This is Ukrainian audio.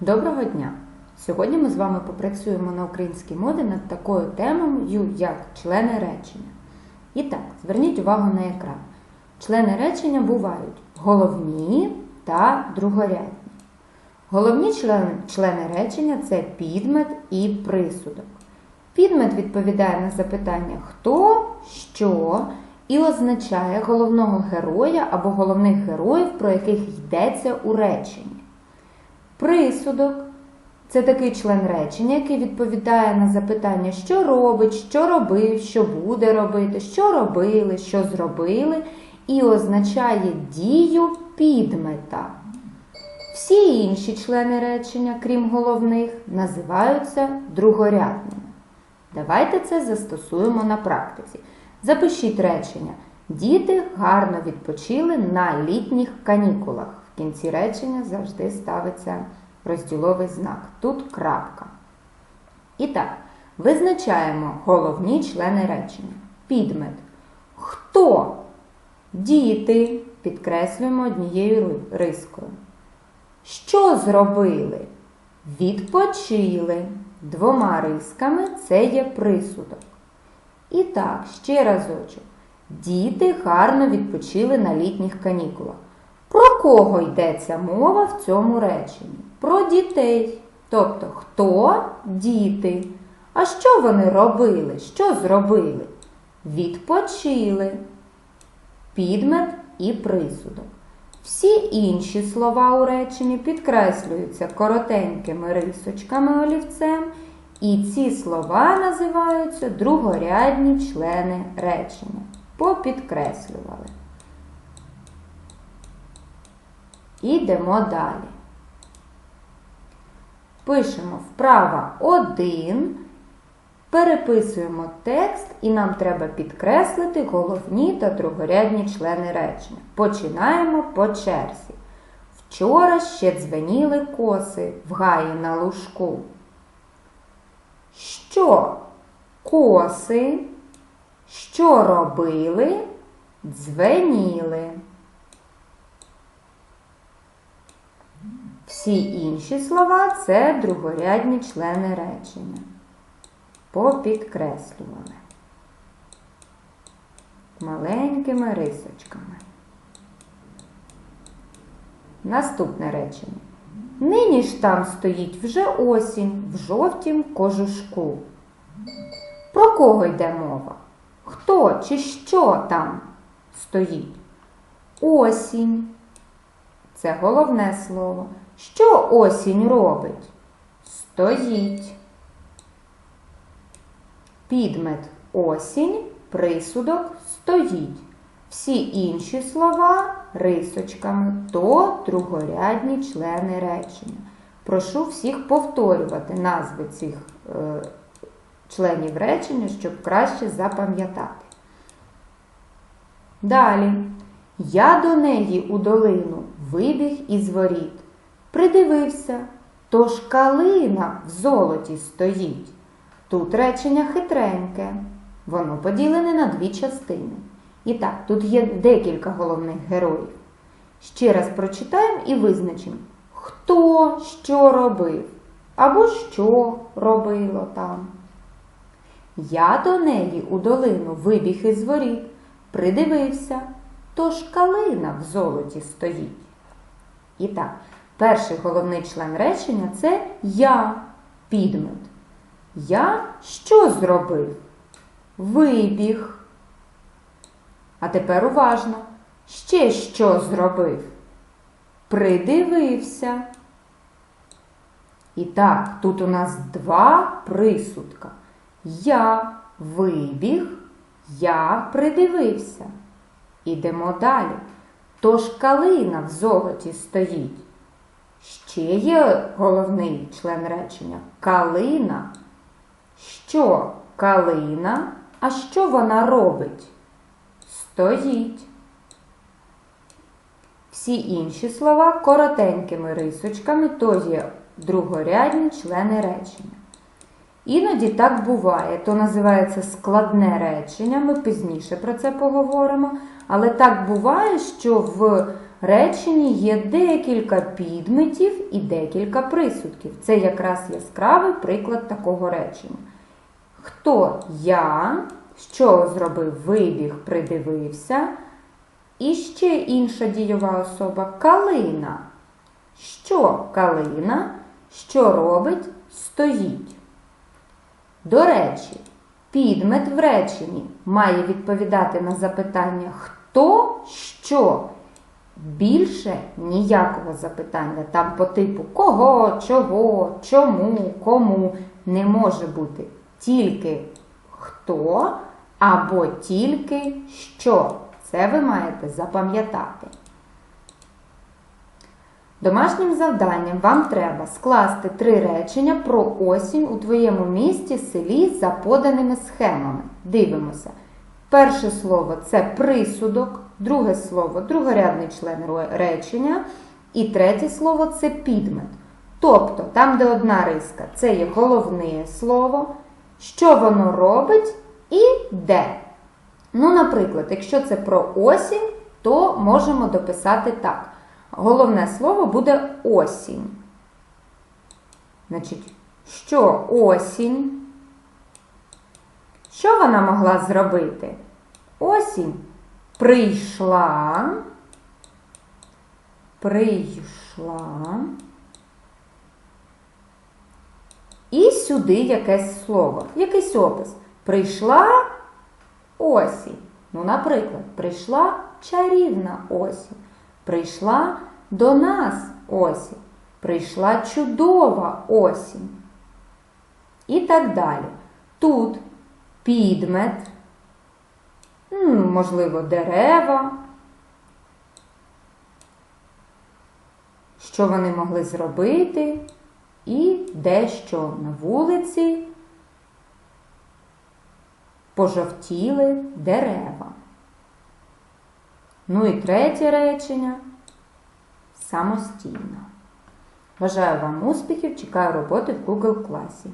Доброго дня! Сьогодні ми з вами попрацюємо на українській мові над такою темою, як члени речення. І так, зверніть увагу на екран. Члени речення бувають головні та другорядні. Головні члени, члени речення це підмет і присудок. Підмет відповідає на запитання хто, що і означає головного героя або головних героїв, про яких йдеться у реченні. Присудок це такий член речення, який відповідає на запитання, що робить, що робив, що буде робити, що робили, що зробили, і означає дію підмета. Всі інші члени речення, крім головних, називаються другорядними. Давайте це застосуємо на практиці. Запишіть речення. Діти гарно відпочили на літніх канікулах. В кінці речення завжди ставиться розділовий знак. Тут крапка. І так, визначаємо головні члени речення. Підмет. Хто? Діти. Підкреслюємо однією рискою. Що зробили? Відпочили. Двома рисками це є присудок. І так, ще разочок. Діти гарно відпочили на літніх канікулах. Кого йдеться мова в цьому реченні? Про дітей. Тобто, хто діти? А що вони робили? Що зробили? Відпочили. Підмет і присудок. Всі інші слова у реченні підкреслюються коротенькими рисочками олівцем, і ці слова називаються другорядні члени речення. Попідкреслювали. Ідемо далі. Пишемо вправа 1, переписуємо текст і нам треба підкреслити головні та другорядні члени речення. Починаємо по черзі. Вчора ще дзвеніли коси в гаї на лужку. Що коси, що робили, дзвеніли. Всі інші слова це другорядні члени речення. Попідкреслювали маленькими рисочками. Наступне речення. Нині ж там стоїть вже осінь в жовтім кожушку. Про кого йде мова? Хто чи що там стоїть? Осінь. Це головне слово. Що осінь робить? Стоїть. Підмет осінь, присудок стоїть. Всі інші слова рисочками то другорядні члени речення. Прошу всіх повторювати назви цих е, членів речення, щоб краще запам'ятати. Далі. Я до неї у долину вибіг із воріт. Придивився, тож калина в золоті стоїть. Тут речення хитреньке, воно поділене на дві частини. І так, тут є декілька головних героїв. Ще раз прочитаємо і визначимо, хто що робив, або що робило там. Я до неї у долину вибіг із воріт, придивився, тож калина в золоті стоїть. І так, перший головний член речення це я підмет. Я що зробив? Вибіг. А тепер уважно. Ще що зробив? Придивився. І так, тут у нас два присудка. Я вибіг, я придивився. Ідемо далі. Тож калина в золоті стоїть. Ще є головний член речення. Калина. Що калина? А що вона робить? Стоїть. Всі інші слова коротенькими рисочками, то є другорядні члени речення. Іноді так буває, то називається складне речення, ми пізніше про це поговоримо. Але так буває, що в реченні є декілька підметів і декілька присудків. Це якраз яскравий приклад такого речення. Хто я, що зробив, вибіг, придивився. І ще інша дієва особа калина. Що калина, що робить, стоїть. До речі, підмет в реченні має відповідати на запитання хто, що. Більше ніякого запитання там по типу кого, чого, чому, кому? не може бути. Тільки хто? або тільки що. Це ви маєте запам'ятати. Домашнім завданням вам треба скласти три речення про осінь у твоєму місті, селі за поданими схемами. Дивимося. Перше слово це присудок, друге слово другорядний член речення, і третє слово це підмет. Тобто, там, де одна риска, це є головне слово, що воно робить і де. Ну, наприклад, якщо це про осінь, то можемо дописати так. Головне слово буде осінь. Значить, що осінь? Що вона могла зробити? Осінь прийшла, прийшла. І сюди якесь слово, якийсь опис. Прийшла осінь. Ну, наприклад, прийшла чарівна осінь. Прийшла до нас осінь. Прийшла чудова осінь. І так далі. Тут підмет, можливо, дерева. Що вони могли зробити, і дещо на вулиці пожовтіли дерева. Ну і третє речення самостійно. Бажаю вам успіхів, чекаю роботи в Google класі.